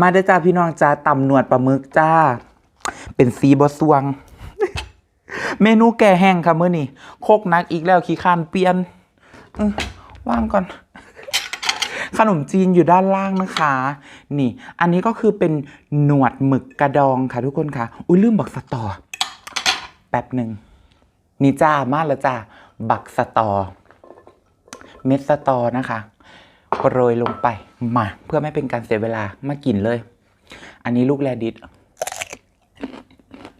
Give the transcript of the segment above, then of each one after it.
มาเด้อจ้าพี่น้องจ้าตำหนวดปลาหมึกจ้า เป็นสีบสวง เมนูแก่แห้งค่ะมื้อนี้โคกนักอีกแล้วขี้ข้านเปลี่ยนว่างก่อนขนมจีนอยู่ด้านล่างนะคะ นี่ อันนี้ก็คือเป็นหนวดหมึกกระดองค่ะทุกคนค่ะ อุ้ยลืมบักสตอ แป๊บหนึ่งนี่จ้ามาแล้วจ้า บักสตอ เม็ดสตอนะคะ โรยลงไปมาเพื่อไม่เป็นการเสียเวลามากินเลย อันนี้ลูกแรดิส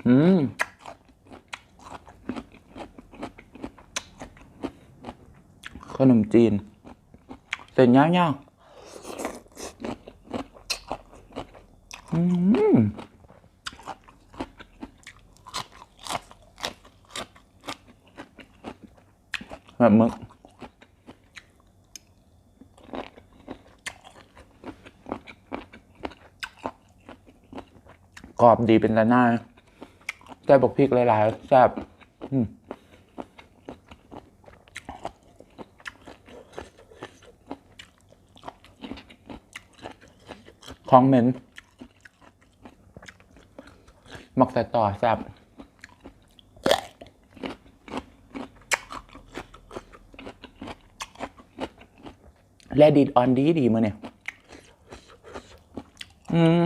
อืมขนมจีน เส้นย่างๆอืมแบบมึก กรอบดีเป็นตาหน้าใส่บกพริกหลายๆแซ่บอืมของเหม็นหมักใส่ต่อแซ่บแลดิดออนดีดีมาเนี่ย อืม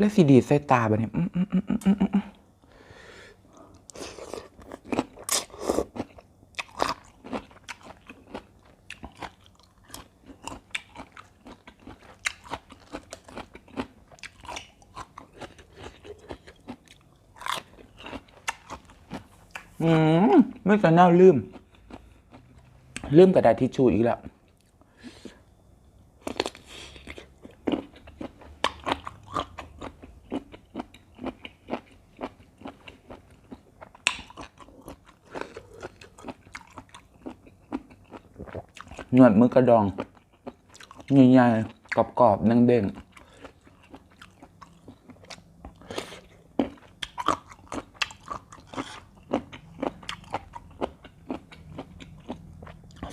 แล้วสีดีใส่ตาแบบนี้อืมไม่จะน่าลืม ลืมกระดาษทิชชู่อีกแล้ว หนวดมือกระดองใหญ่ๆกรอบๆเด้งๆ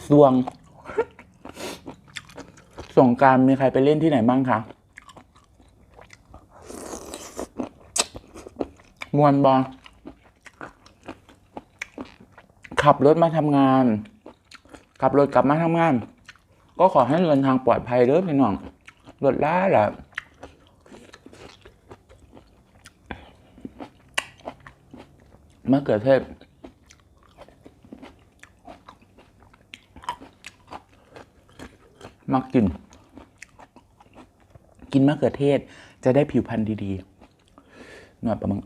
สวง สงการมีใครไปเล่นที่ไหนบ้างคะมวนบอลขับรถมาทำงาน ขับรถกลับมาทำงาน ก็ขอให้เดินทางปลอดภัยเด้อพี่น้องรถล้าแหละมะเขือเทศมักกิน กินมะเขือเทศจะได้ผิวพรรณดีๆ หน่อยประมึง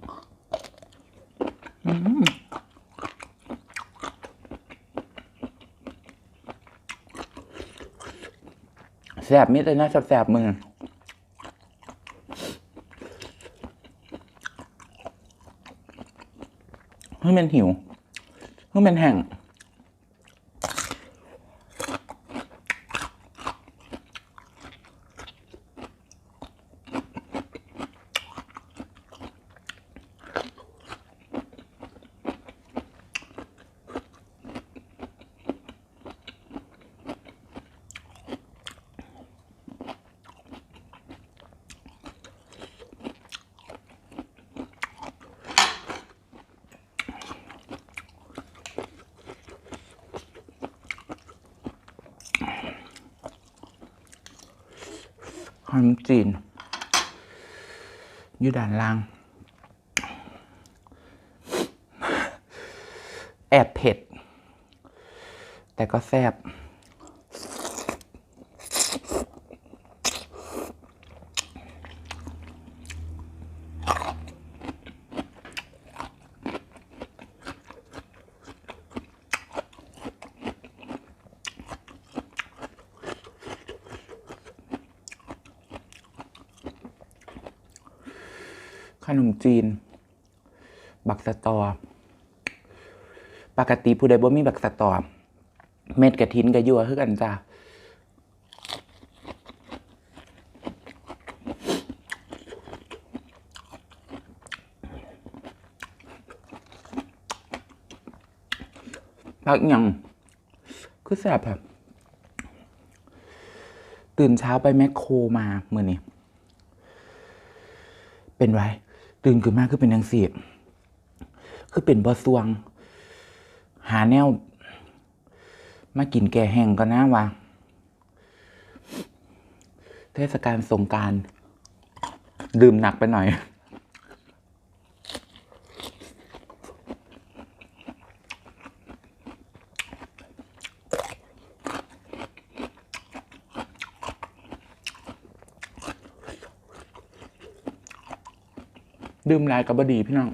แสบมิดเลยนะแสบๆมือเฮ้ยมันหิวเฮ้ยมันแห้ง ขนมจีนอยู่ด้านล่าง แอบเผ็ด แต่ก็แซ่บ ขนมจีน บักสะตอ ปกติผู้ใดบ่มีบักสะตอ เม็ดกระทินกระยัวคือกันจ้าพักยังคือแซ่บครับตื่นเช้าไปแมคโครมาเมื่อนี้ เป็นไร ตื่นขึ้นมาคือเป็นยังสีคือเป็นบอสวง หาแนว มากินแก่แห้งก็น่าวะเทศกาลสงการ ดื่มหนักไปหน่อย ดื่มหลายกับบดีพี่น้อง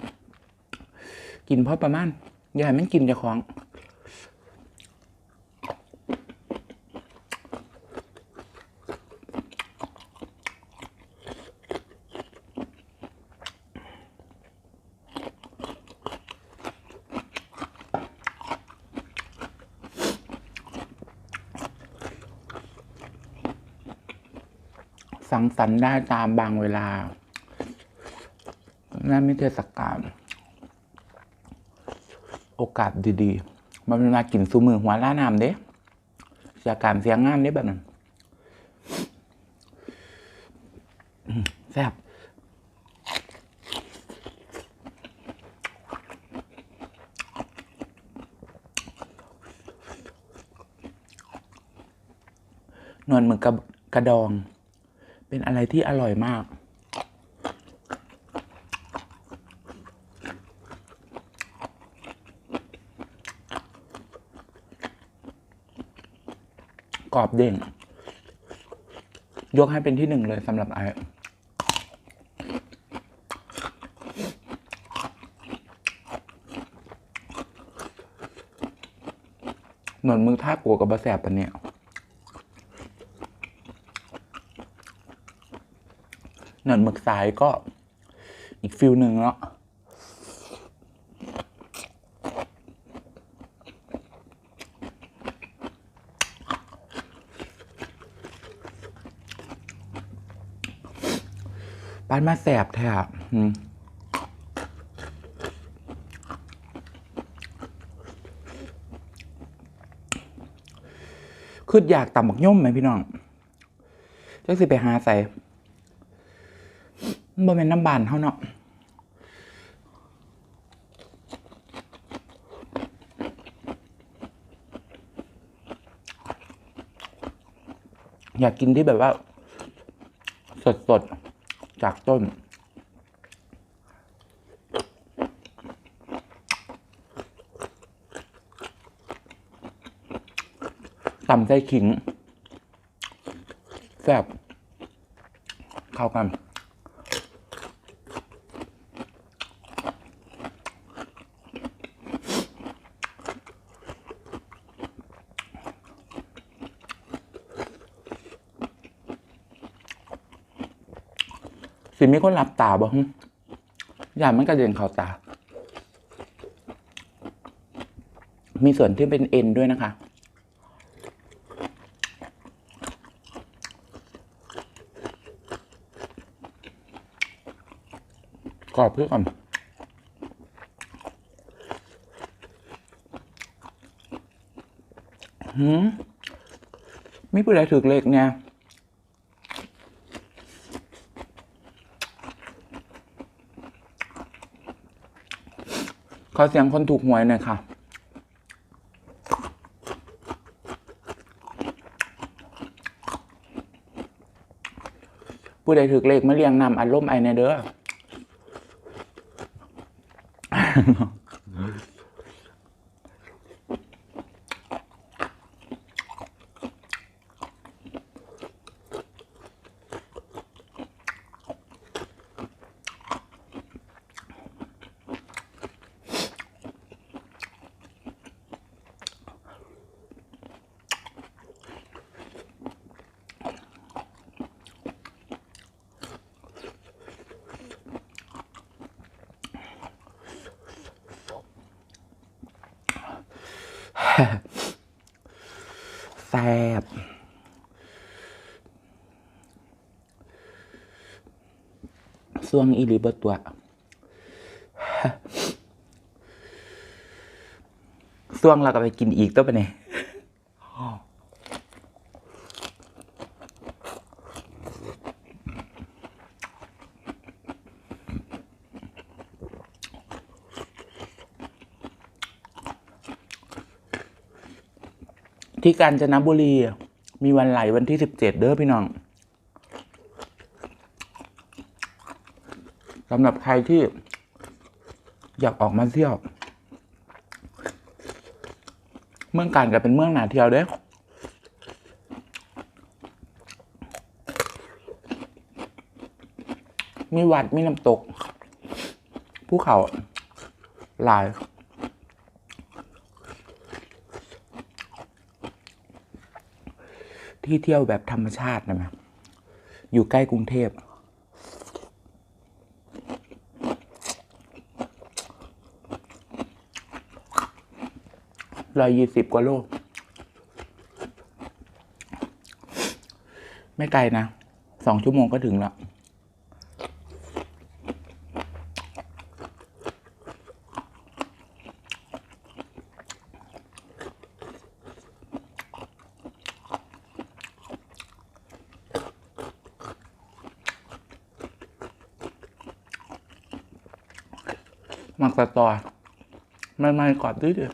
กินเพราะประมาณอย่าให้มันกินจะของสังสรรค์ได้ตามบางเวลา นั่นไม่เทศกาลโอกาสดีๆ มันเป็นมากินซูมือหัวล้านามเด้เสียการเสียงงานเด้แบบนั้นแซ่บนวลเหมือนกับกระดอง เป็นอะไรที่อร่อยมาก กรอบเด้งยกให้เป็นที่หนึ่งเลยสำหรับไอเหมือนมือท่ากัวกับบะแสบปะเนี่ย เหมือนหมึกสายก็อีกฟิลหนึ่งเนาะ ปานมาแสบแท้คืออยากตำบักย่อมไหมพี่น้องจักสิไปหาใส่บ่เป็นน้ำบานเท่าเนาะอยากกินที่แบบว่า สดๆ จากต้น ตำไส้ขิง แซ่บเข้ากัน มีคนหลับตาบ่อย่ามันกระเด็นเข้าตา มีส่วนที่เป็นเอ็นด้วยนะคะ กรอบเพื่อก่อนหืมมีผู้ใดถือเลขเนี่ย ขอเสียงคนถูกหวยหน่อยค่ะ ผู้ใดถือเลขมาเรียงนำอารมณ์ไอในเด้อ แซ่บส่วงอีลีบตัว ส่วงเราก็ไปกินอีกตัวไปเนี่ย ที่กาญจนบุรี มีวันไหลวันที่สิบเจ็ดเด้อพี่น้องสำหรับใครที่อยากออกมาเที่ยว เมืองการก็เป็นเมืองหนาเที่ยวเด้อมีวัดมีน้ำตก ภูเขาหลาย ที่เที่ยวแบบธรรมชาตินะมั้ยอยู่ใกล้กรุงเทพร้อยยี่สิบกว่าโลไม่ไกลนะ สองชั่วโมงก็ถึงแล้ว มักตะตอไม่ไม่กอดด้วยเดียว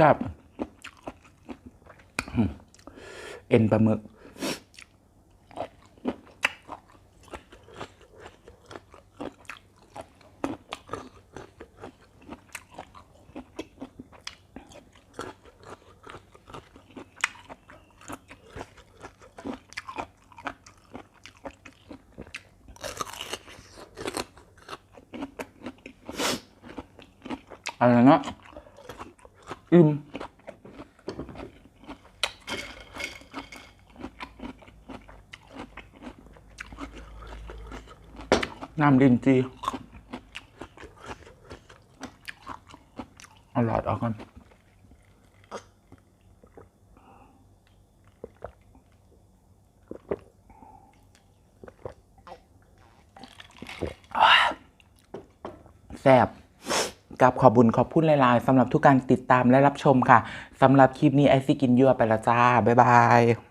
จับเอ็นปลาหมึก อะไรนะอิ่มน้ำดินจีเอาหลอดออกกันแซ่บ กับขอบบุญขอบคุณหลายๆสำหรับทุกการติดตามและรับชมค่ะสำหรับคลิปนี้ไอซี่กินยั่วไปละจ้าบ๊ายบาย